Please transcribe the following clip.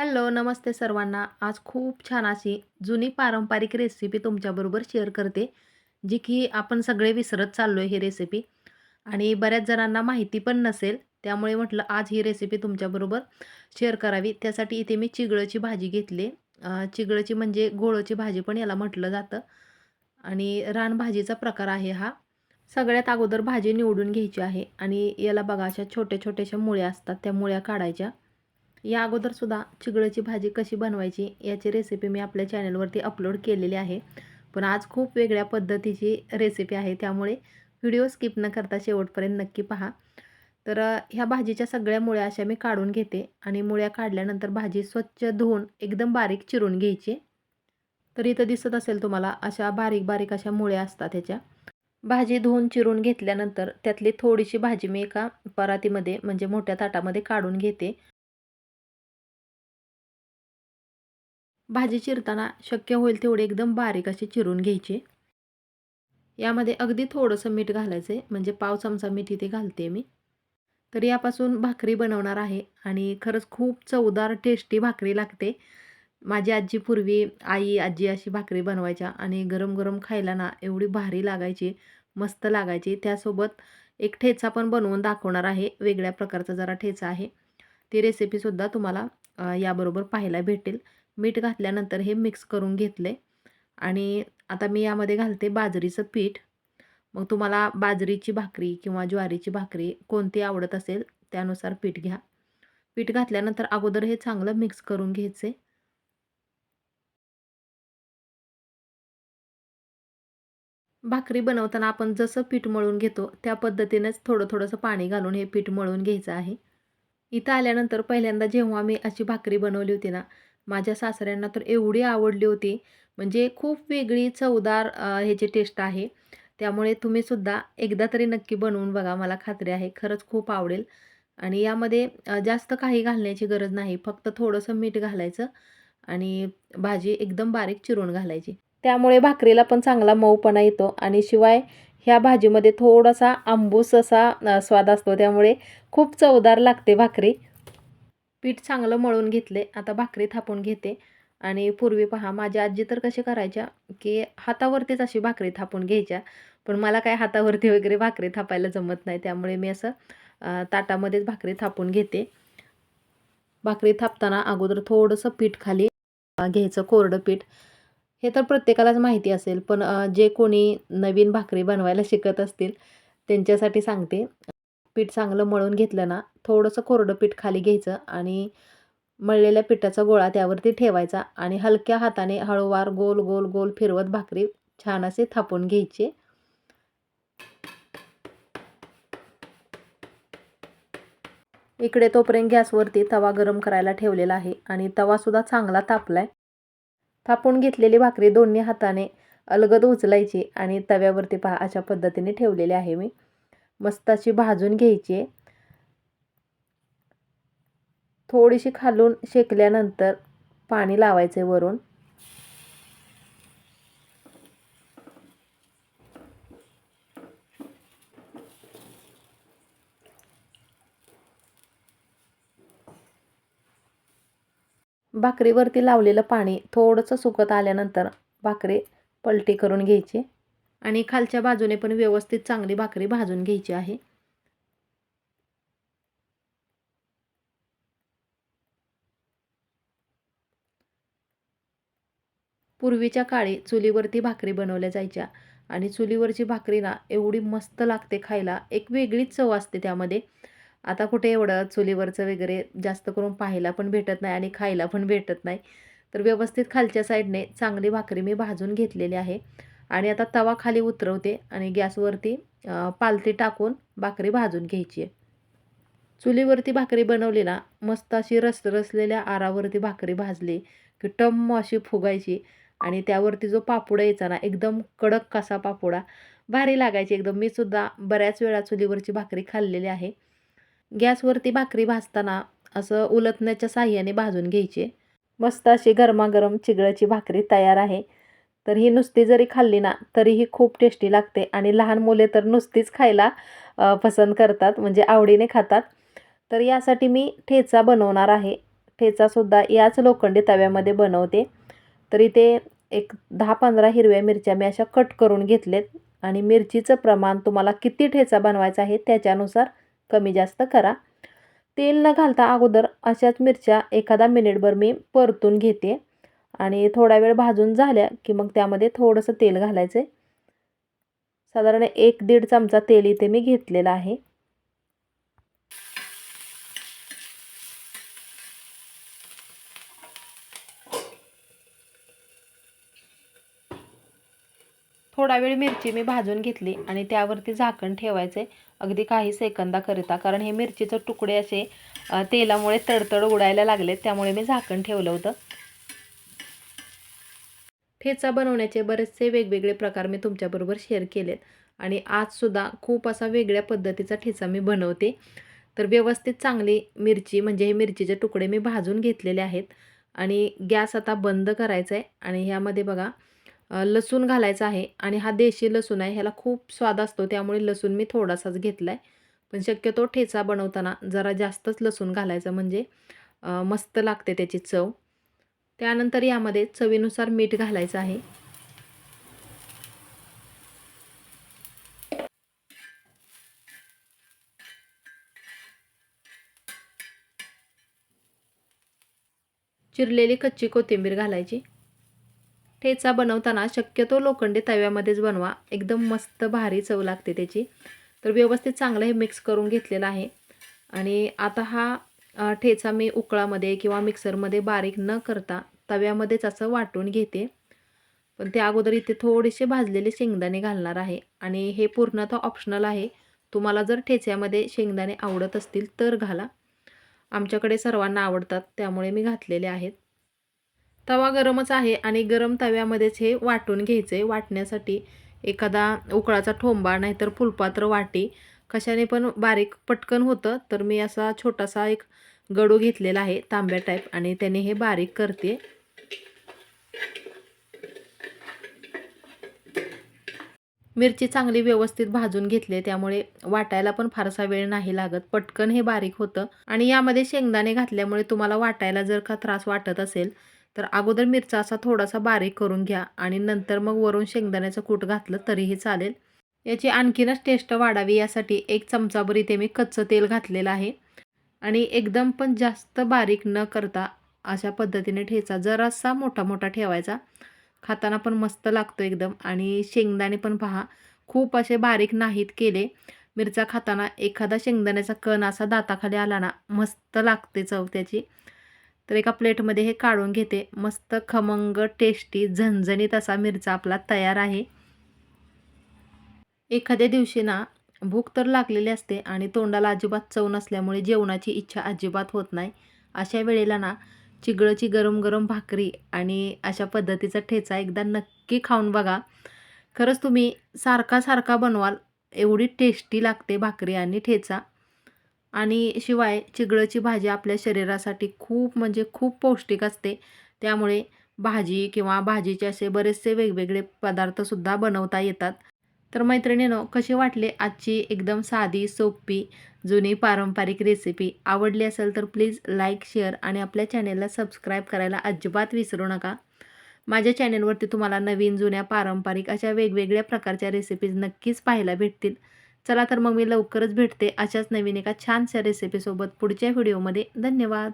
Hello नमस्ते सर्वांना. आज खूप छान अशी जुनी पारंपरिक रेसिपी तुमच्याबरोबर शेअर करते जी की आपण सगळे विसरत चाललो आहे ही रेसिपी आणि बऱ्याच जणांना माहिती पण नसेल त्यामुळे म्हटलं आज ही रेसिपी तुमच्याबरोबर शेअर करावी. त्यासाठी इथे मी चिगळची भाजी घेतली. चिगळची म्हणजे गोळची भाजी पण याला म्हटलं जातं. आणि रानभाजीचा प्रकार आहे हा. सगळ्यात अगोदर भाजी निवडून घ्यायची आहे. आणि याला बघा अशा छोट्या छोट्याशा मुळ्या असतात त्या मुळ्या काढायच्या. या अगोदरसुद्धा चिगळची भाजी कशी बनवायची याची रेसिपी मी आपल्या चॅनलवरती अपलोड केलेली आहे. पण आज खूप वेगळ्या पद्धतीची रेसिपी आहे. त्यामुळे व्हिडिओ स्किप न करता शेवटपर्यंत नक्की पहा. तर ह्या भाजीच्या सगळ्या मुळ्या अशा मी काढून घेते. आणि मुळ्या काढल्यानंतर भाजी स्वच्छ धुवून एकदम बारीक चिरून घ्यायची. तर इथं दिसत असेल तुम्हाला अशा बारीक बारीक अशा मुळ्या असतात ह्याच्या. भाजी धुवून चिरून घेतल्यानंतर त्यातली थोडीशी भाजी मी एका परातीमध्ये म्हणजे मोठ्या ताटामध्ये काढून घेते. भाजी चिरताना शक्य होईल तेवढे एकदम बारीक अशी चिरून घ्यायची. यामध्ये अगदी थोडंसं मीठ घालायचं आहे म्हणजे पाव चमचा मीठ इथे घालते मी. तर यापासून भाकरी बनवणार आहे आणि खरंच खूप चवदार टेस्टी भाकरी लागते. माझी आजी पूर्वी आई आजी अशी भाकरी बनवायच्या आणि गरम गरम खायला ना एवढी भारी लागायची मस्त लागायची. त्यासोबत एक ठेचा पण बनवून दाखवणार आहे. वेगळ्या प्रकारचा जरा ठेचा आहे. ती रेसिपीसुद्धा तुम्हाला याबरोबर पाहायला भेटेल. मीठ घातल्यानंतर हे मिक्स करून घेतले. आणि आता मी यामध्ये घालते बाजरीचं पीठ. मग तुम्हाला बाजरीची भाकरी किंवा ज्वारीची भाकरी कोणती आवडत असेल त्यानुसार पीठ घ्या. पीठ घातल्यानंतर अगोदर हे चांगलं मिक्स करून घ्यायचे. भाकरी बनवताना आपण जसं पीठ मळून घेतो त्या पद्धतीनेच थोडं थोडंसं पाणी घालून हे पीठ मळून घ्यायचं आहे. इथं आल्यानंतर पहिल्यांदा जेव्हा मी अशी भाकरी बनवली होती ना माझ्या सासऱ्यांना तर एवढी आवडली होती. म्हणजे खूप वेगळी चवदार ह्याची टेस्ट आहे. त्यामुळे तुम्हीसुद्धा एकदा तरी नक्की बनवून बघा. मला खात्री आहे. खरंच खूप आवडेल. आणि यामध्ये जास्त काही घालण्याची गरज नाही. फक्त थोडंसं मीठ घालायचं आणि भाजी एकदम बारीक चिरून घालायची. त्यामुळे भाकरीला पण चांगला मऊपणा येतो. आणि शिवाय ह्या भाजीमध्ये थोडासा आंबूस असा स्वाद असतो. त्यामुळे खूप चवदार लागते भाकरी. पीठ चांगलं मळून घेतले आता भाकरी थापून घेते. आणि पूर्वी पहा माझ्या आजी तर कशी करायच्या की हातावरतीच अशी भाकरी थापून घ्यायच्या पण मला काय हातावरती वगैरे भाकरी थापायला जमत नाही त्यामुळे मी असं ताटामध्येच भाकरी थापून घेते. भाकरी थापताना अगोदर थोडंसं पीठ खाली घ्यायचं कोरडं पीठ. हे तर प्रत्येकालाच माहिती असेल पण जे कोणी नवीन भाकरी बनवायला शिकत असतील त्यांच्यासाठी सांगते. पीठ चांगलं मळून घेतलं ना थोडंसं कोरडं पीठ खाली घ्यायचं आणि मळलेल्या पिठाचा गोळा त्यावरती ठेवायचा आणि हलक्या हाताने हळूवार गोल गोल गोल फिरवत भाकरी छान असे थापून घ्यायचे. इकडे तोपर्यंत गॅसवरती तवा गरम करायला ठेवलेला आहे आणि तवासुद्धा चांगला तापलाय. थापून घेतलेली भाकरी दोन्ही हाताने अलगद उचलायची आणि तव्यावरती पहा अशा पद्धतीने ठेवलेली आहे मी. मस्त अशी भाजून घ्यायची. आहे थोडीशी खालून शेकल्यानंतर पाणी लावायचे वरून. भाकरीवरती लावलेलं पाणी थोडंसं सुकत आल्यानंतर भाकरी पलटी करून घ्यायची. आणि खालच्या बाजूने पण व्यवस्थित चांगली भाकरी भाजून घ्यायची आहे. पूर्वीच्या काळी चुलीवरती भाकरी बनवल्या जायच्या आणि चुलीवरची भाकरी ना एवढी मस्त लागते खायला. एक वेगळीच चव असते त्यामध्ये. आता कुठे एवढं चुलीवरचं वगैरे जास्त करून पाहायला पण भेटत नाही आणि खायला पण भेटत नाही. तर व्यवस्थित खालच्या साईडने चांगली भाकरी मी भाजून घेतलेली आहे. आणि आता तवा खाली उतरवते आणि गॅसवरती पालती टाकून भाकरी भाजून घ्यायची. आहे चुलीवरती भाकरी बनवली ना मस्त अशी रसरसलेल्या आरावरती भाकरी भाजली की टम्म अशी फुगायची आणि त्यावरती जो पापुडा यायचा ना एकदम कडक कसा पापुडा भारी लागायची एकदम. मी सुद्धा बऱ्याच वेळा चुलीवरची भाकरी खाल्लेली आहे. गॅसवरती भाकरी भाजताना असं उलटण्याच्या साह्याने भाजून घ्यायची. मस्त अशी गरमागरम चिगळाची भाकरी तयार आहे. तर ही नुसती जरी खाल्ली ना तरीही खूप टेस्टी लागते. आणि लहान मुले तर नुसतीच खायला पसंत करतात म्हणजे आवडीने खातात. तर यासाठी मी ठेचा बनवणार आहे. ठेचासुद्धा याच लोखंडी तव्यामध्ये बनवते. तर इथे एक दहा पंधरा हिरव्या मिरच्या मी अशा कट करून घेतलेत. आणि मिरचीचं प्रमाण तुम्हाला किती ठेचा बनवायचा आहे त्याच्यानुसार कमी जास्त करा. तेल न घालता अगोदर अशाच मिरच्या एखादा मिनिटभर मी परतून घेते. आणि थोडा वेळ भाजून झाल्या की मग त्यामध्ये थोडंसं तेल घालायचं आहे साधारण एक दीड चमचा तेल इथे मी घेतलेलं आहे. थोडा वेळ मिरची मी भाजून घेतली आणि त्यावरती झाकण ठेवायचे अगदी काही सेकंदाकरिता कारण हे मिरचीचे तुकडे असे तेलामुळे तडतड उडायला लागले त्यामुळे मी झाकण ठेवलं होतं. ठेचा बनवण्याचे बरेचसे वेगवेगळे प्रकार मी तुमच्याबरोबर शेअर केलेत. आणि आजसुद्धा खूप असा वेगळ्या पद्धतीचा ठेचा मी बनवते. तर व्यवस्थित चांगली मिरची म्हणजे हे मिरचीचे तुकडे मी भाजून घेतलेले आहेत. आणि गॅस आता बंद करायचा आहे आणि ह्यामध्ये बघा लसूण घालायचा आहे आणि हा देशी लसूण आहे. ह्याला खूप स्वाद असतो त्यामुळे लसूण मी थोडासाच घेतला आहे पण शक्यतो ठेचा बनवताना जरा जास्तच लसूण घालायचं म्हणजे मस्त लागते त्याची चव. त्यानंतर यामध्ये चवीनुसार मीठ घालायचं आहे. चिरलेली कच्ची कोथिंबीर घालायची. ठेचा बनवताना शक्यतो लोखंडी तव्यामध्येच बनवा. एकदम मस्त भारी चव लागते त्याची. तर व्यवस्थित चांगलं हे मिक्स करून घेतलेलं आहे. आणि आता हा ठेचा मी उकळामध्ये किंवा मिक्सरमध्ये बारीक न करता तव्यामध्येच असं वाटून घेते. पण त्या अगोदर इथे थोडेसे भाजलेले शेंगदाणे घालणार आहे आणि हे पूर्णतः ऑप्शनल आहे. तुम्हाला जर ठेच्यामध्ये शेंगदाणे आवडत असतील तर घाला. आमच्याकडे सर्वांना आवडतात त्यामुळे मी घातलेले आहेत. तवा गरमच आहे आणि गरम तव्यामध्येच हे वाटून घ्यायचे. वाटण्यासाठी एखादा उकळाचा ठोंबा नाहीतर फुलपात्र वाटी कशाने पण बारीक पटकन होतं तर मी असा छोटासा एक गडू घेतलेला आहे तांब्या टाईप आणि त्याने हे बारीक करते. मिरची चांगली व्यवस्थित भाजून घेतली त्यामुळे वाटायला पण फारसा वेळ नाही लागत. पटकन हे बारीक होतं. आणि यामध्ये शेंगदाणे घातल्यामुळे तुम्हाला वाटायला जर का त्रास वाटत असेल तर अगोदर मिरचा असा थोडासा बारीक करून घ्या आणि नंतर मग वरून शेंगदाण्याचं कूट घातलं तरीही चालेल. याची आणखीनच टेस्ट वाढावी यासाठी एक चमचाभर इथे मी कच्चं तेल घातलेलं आहे. आणि एकदम पण जास्त बारीक न करता अशा पद्धतीने ठेचा. जरासा मोठा मोठा ठेवायचा. खाताना पण मस्त लागतो एकदम. आणि शेंगदाणे पण पहा खूप असे बारीक नाहीत केले. मिरचा खाताना एखादा शेंगदाण्याचा कण असा दाताखाली आला ना मस्त लागते चव त्याची. तर एका प्लेटमध्ये हे काढून घेते. मस्त खमंग टेस्टी झणझणीत असा मिरचा आपला तयार आहे. एखाद्या दिवशी ना भूक तर लागलेली असते आणि तोंडाला अजिबात चव नसल्यामुळे जेवणाची इच्छा अजिबात होत नाही. अशा वेळेला ना चिगळची गरम गरम भाकरी आणि अशा पद्धतीचा ठेचा एकदा नक्की खाऊन बघा. खरंच तुम्ही सारखा सारखा बनवाल एवढी टेस्टी लागते भाकरी आणि ठेचा. आणि शिवाय चिगळची भाजी आपल्या शरीरासाठी खूप म्हणजे खूप पौष्टिक असते. त्यामुळे भाजी किंवा भाजीचे असे बरेचसे वेगवेगळे पदार्थसुद्धा बनवता येतात. तर मैत्रिणीनो कशी वाटले आजची एकदम साधी सोपी जुनी पारंपरिक रेसिपी आवडली असेल तर प्लीज लाईक शेअर आणि आपल्या चॅनेलला सबस्क्राईब करायला अजिबात विसरू नका. माझ्या चॅनेलवरती तुम्हाला नवीन जुन्या पारंपरिक अशा वेगवेगळ्या प्रकारच्या रेसिपीज नक्कीच पाहायला भेटतील. चला तर मग मी लवकरच भेटते अशाच नवीन एका छानशा रेसिपीसोबत पुढच्या व्हिडिओमध्ये धन्यवाद!